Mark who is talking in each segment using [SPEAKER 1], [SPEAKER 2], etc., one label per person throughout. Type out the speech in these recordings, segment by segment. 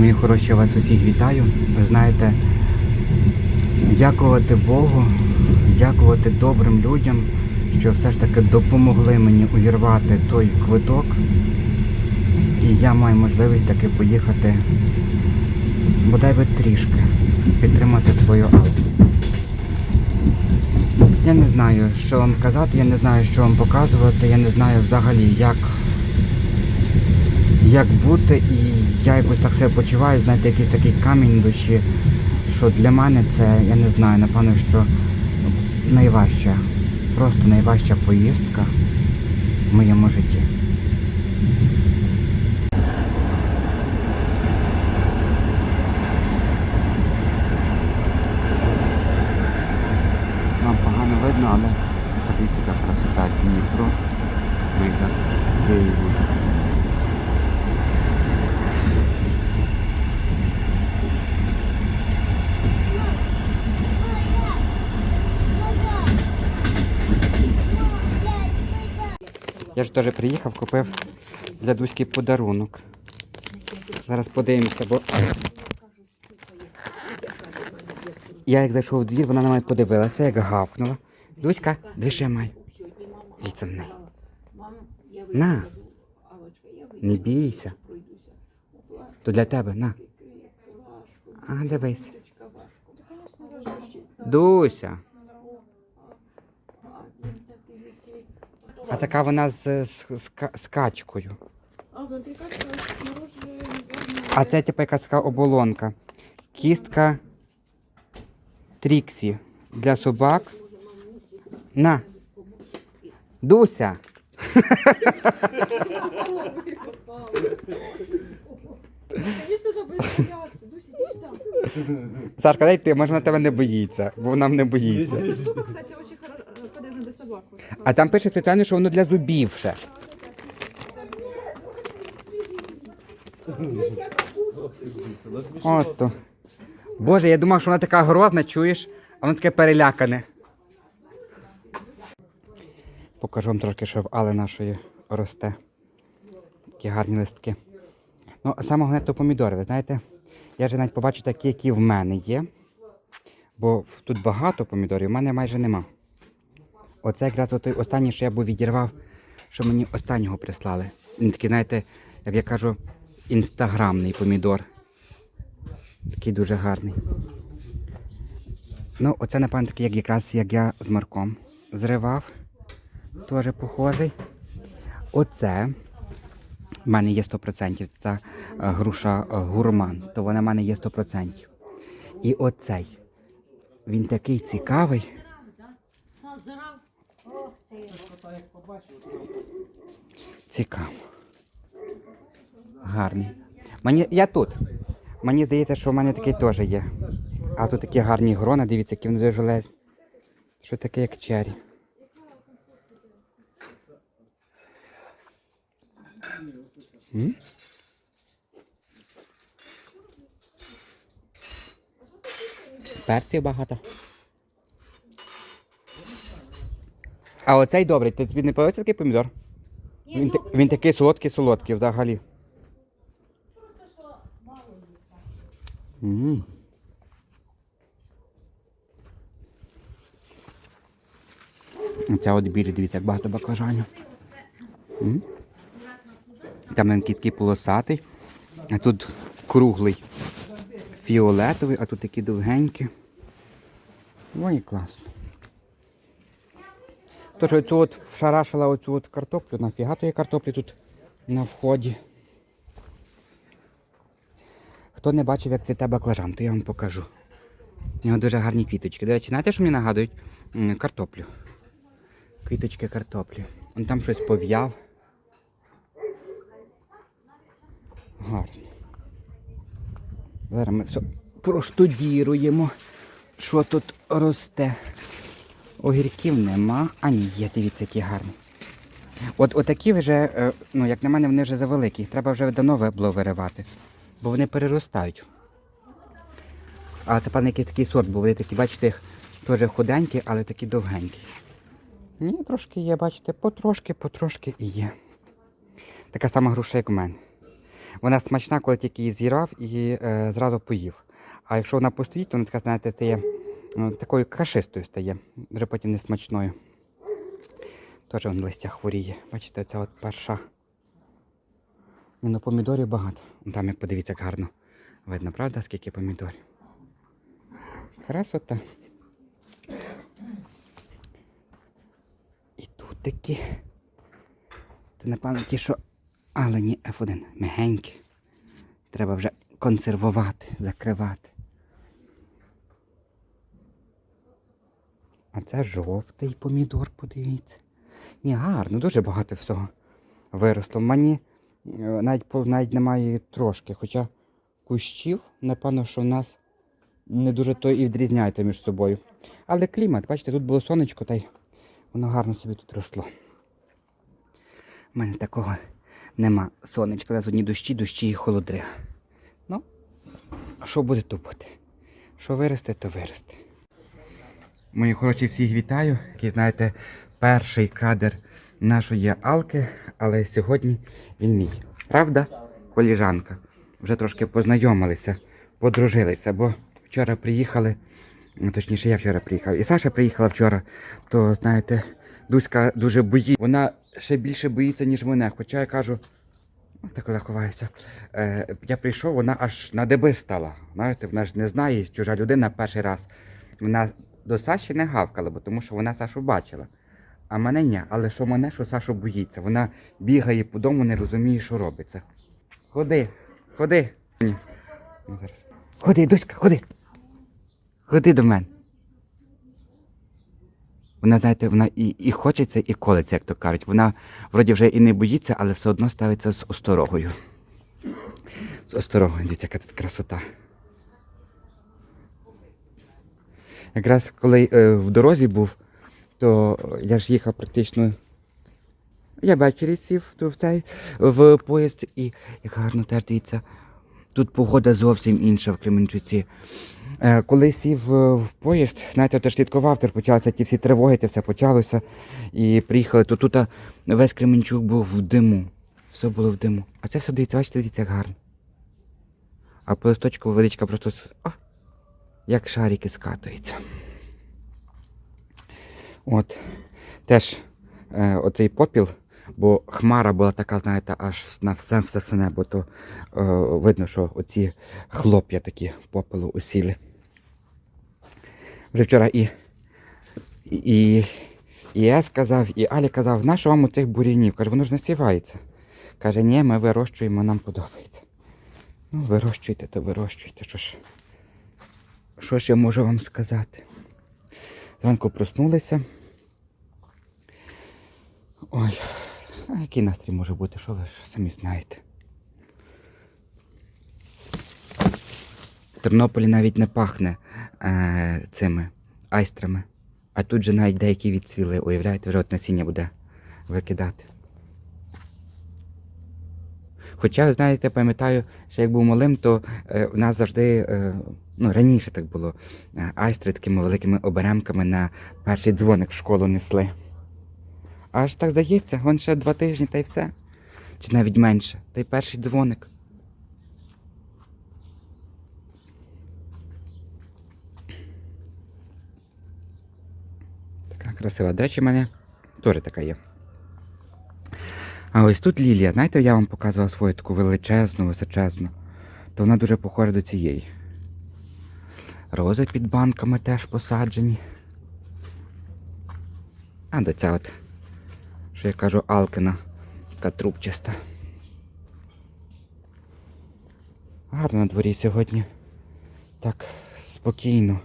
[SPEAKER 1] Мої хороші, вас усіх вітаю. Ви знаєте, дякувати Богу, дякувати добрим людям, що все ж таки допомогли мені увірвати той квиток. І я маю можливість таки поїхати бодай би трішки підтримати свою Аллу. Я не знаю, що вам казати, я не знаю, що вам показувати, я не знаю взагалі, як, як бути. І я якось так себе почуваю, знаєте, якийсь такий камінь душі, що для мене це, я не знаю, напевно, що найважча, просто найважча поїздка в моєму житті. Нам погано видно, але подивіться, яка красота Дніпро. Ми якраз в Києві. Я ж теж приїхав, купив для Дуськи подарунок. Зараз подивимося, бо я як зайшов в двір, вона на мене подивилася, як гавкнула. Дуська, дві май. Дивіться на неї. На. Не бійся. То для тебе, на. А, дивись. Дуся. А така вона з, з, з, з качкою.
[SPEAKER 2] А внутри качка снаружи
[SPEAKER 1] А це типу якась така оболонка. Кістка Тріксі для собак. На. Дуся.
[SPEAKER 2] Конечно, надо будет
[SPEAKER 1] Сашка, дай ти, може вона тебе не боїться, бо вона не боїться.
[SPEAKER 2] Штука, кстати, очень полезна для собак.
[SPEAKER 1] А там пише спеціально, що воно для зубів ще. Ото. Боже, я думав, що вона така грозна, чуєш, а воно таке перелякане. Покажу вам трошки, що в але нашої росте. Такі гарні листки. Ну, а саме головне то помідори, ви знаєте, я вже навіть побачу такі, які в мене є. Бо тут багато помідорів, в мене майже нема. Оце якраз той останній, що я був відірвав, що мені останнього прислали. Він такий, знаєте, як я кажу, інстаграмний помідор. Такий дуже гарний. Ну, оце, напевно, такий, як якраз як я з Марком зривав. Теж похожий. Оце в мене є 100%. Це груша е, гурман, то вона в мене є 100%. І оцей. Він такий цікавий. Цікаво. Гарний. Мені, я тут. Мені здається, що в мене такий теж є. А тут такі гарні грона, дивіться, які вони дуже лезні. Що таке, як чері. М? Перців багато. А оцей добрий, ти тобі не подобається такий помідор? Він, та- він такий солодкий солодкий взагалі. М. Оця от білі, дивіться, як багато баклажанів. М. Там він полосатий, а тут круглий фіолетовий, а тут такі довгенькі. Ой, класно. Тож оцю от вшарашила оцю от картоплю. Нафіга тої картоплі тут на вході. Хто не бачив, як цвіте баклажан, то я вам покажу. У нього дуже гарні квіточки. До речі, знаєте, що мені нагадують? Картоплю. Квіточки картоплі. Он там щось пов'яв. Гарно. Зараз ми все проштудіруємо, що тут росте. Огірків нема. А ні, є, дивіться, які гарні. От отакі вже, е, ну, як на мене, вони вже завеликі. Треба вже давно було виривати, бо вони переростають. А це певно якийсь такий сорт, бо вони такі, бачите, теж худенькі, але такі довгенькі. Ні, трошки є, бачите, потрошки, потрошки і є. Така сама груша, як у мене. Вона смачна, коли тільки її зірвав і е, зразу поїв. А якщо вона постоїть, то вона така, знаєте, стає е, такою кашистою стає, вже потім не смачною. Теж вон листя хворіє. Бачите, це от перша. Ні, ну помідорів багато. Там, як подивіться, як гарно. Видно, правда, скільки помідорів? Красота. І тут такі. Це, напевно, ті, що алені F1. Мягенькі. Треба вже консервувати, закривати. А це жовтий помідор, подивіться. Ні, гарно, дуже багато всього виросло. Мені е, навіть, навіть немає трошки, хоча кущів, напевно, що в нас не дуже то і відрізняється між собою. Але клімат, бачите, тут було сонечко, та й воно гарно собі тут росло. У мене такого нема сонечка, нас одні дощі, дощі і холодри. Ну, а що буде тупати? Що виросте, то виросте. Мої хороші всіх вітаю. Який, знаєте, перший кадр нашої Алки, але сьогодні він мій. Правда, коліжанка? Вже трошки познайомилися, подружилися, бо вчора приїхали, точніше, я вчора приїхав, і Саша приїхала вчора, то знаєте, Дуська дуже боїться. Вона ще більше боїться, ніж мене. Хоча я кажу, «О, так вона ховається. Е, я прийшов, вона аж на деби стала. Знаєте, вона ж не знає, чужа людина перший раз. Вона до Саші не гавкала, бо тому що вона Сашу бачила. А мене ні, але що мене, що Сашу боїться. Вона бігає по дому, не розуміє, що робиться. Ходи, ходи. Ні. Ну, зараз. Ходи, Дуська, ходи. Ходи до мене. Вона, знаєте, вона і, і хочеться, і колеться, як то кажуть. Вона вроді вже і не боїться, але все одно ставиться з осторогою. З осторогою, дивіться, яка тут красота. Якраз коли е, в дорозі був, то я ж їхав практично. Я ввечері сів в цей в поїзд і як гарно теж дивіться. Тут погода зовсім інша в Кременчуці. Е, коли сів в поїзд, знаєте, то слідкував, то почалися ті всі тривоги, те все почалося. І приїхали, то тут весь Кременчук був в диму. Все було в диму. А це все дивіться, бачите, дивіться, як гарно. А по листочку водичка просто о, як шарики скатуються. От. Теж е, оцей попіл, бо хмара була така, знаєте, аж на все все, все небо, то е, видно, що оці хлоп'я такі попелу усіли. Вже вчора і, і, і я сказав, і Алі казав, на що вам у цих бурянів? Каже, воно ж не сівається. Каже, ні, ми вирощуємо, нам подобається. Ну, вирощуйте, то вирощуйте. Що ж, що ж я можу вам сказати? Зранку проснулися. Ой, а який настрій може бути, що ви ж самі знаєте. В Тернополі навіть не пахне е, цими айстрами. А тут же навіть деякі відцвіли, уявляєте, вже от насіння буде викидати. Хоча, знаєте, пам'ятаю, що як був малим, то е, в нас завжди, е, ну раніше так було, е, айстри такими великими оберемками на перший дзвоник в школу несли. Аж так здається, вон ще два тижні та й все. Чи навіть менше, та й перший дзвоник. Така красива. До речі, в мене теж така є. А ось тут лілія. Знаєте, я вам показував свою таку величезну, височезну. То вона дуже похожа до цієї. Рози під банками теж посаджені. А до ця от, що я кажу, Алкина, така трубчаста. Гарно на дворі сьогодні. Так, спокійно.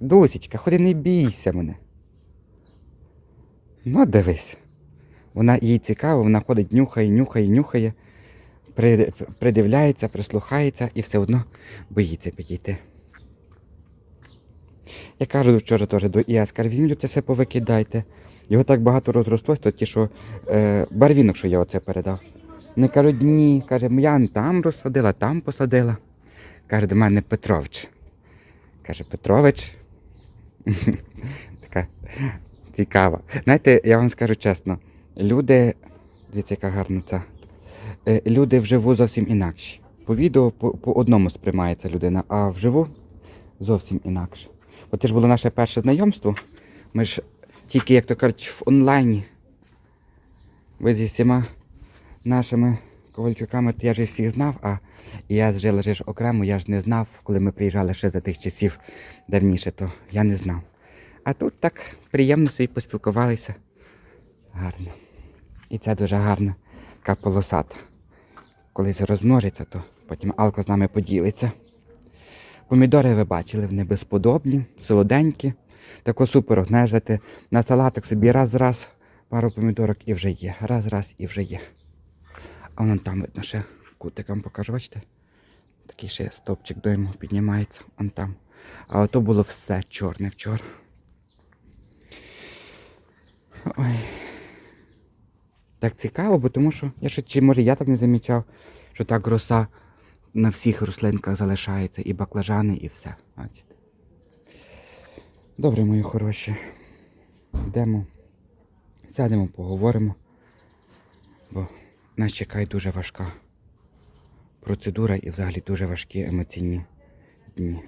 [SPEAKER 1] Дусічка, ходи не бійся мене. Ну, дивись. Вона їй цікаво, вона ходить, нюхає, нюхає, нюхає, придивляється, прислухається і все одно боїться підійти. Я кажу вчора теж до ІАС, кажу, візьміть це все повикидайте. Його так багато розрослось, то ті, що е, барвінок, що я оце передав. Вони кажуть, ні, каже, я там розсадила, там посадила. Каже, до мене Петрович. Каже, Петрович. така цікава. Знаєте, я вам скажу чесно, люди, дивіться, яка гарна ця. е, люди вживу зовсім інакші. По відео по, по одному сприймається людина, а вживу зовсім інакше. От це ж було наше перше знайомство. Ми ж тільки, як то кажуть, в онлайні. Ви зі всіма нашими ковальчуками, то я ж всіх знав, а я жила ж окремо, я ж не знав, коли ми приїжджали ще за тих часів давніше, то я не знав. А тут так приємно собі поспілкувалися. Гарно. І це дуже гарна така полосата. Коли це розмножиться, то потім Алка з нами поділиться. Помідори ви бачили, вони безподобні, солоденькі. Тако супер, взяти на салатик собі раз-раз пару помідорок і вже є. Раз-раз і вже є. А вон там видно ще кутиком покажу, бачите? Такий ще стовпчик до йому піднімається, он там. А ото було все чорне вчора. Ой. Так цікаво, бо тому що я ще, чи може я так не замічав, що так роса на всіх рослинках залишається, і баклажани, і все. Бачите. Добре, мої хороші. Йдемо, сядемо, поговоримо, бо нас чекає дуже важка процедура і взагалі дуже важкі емоційні дні.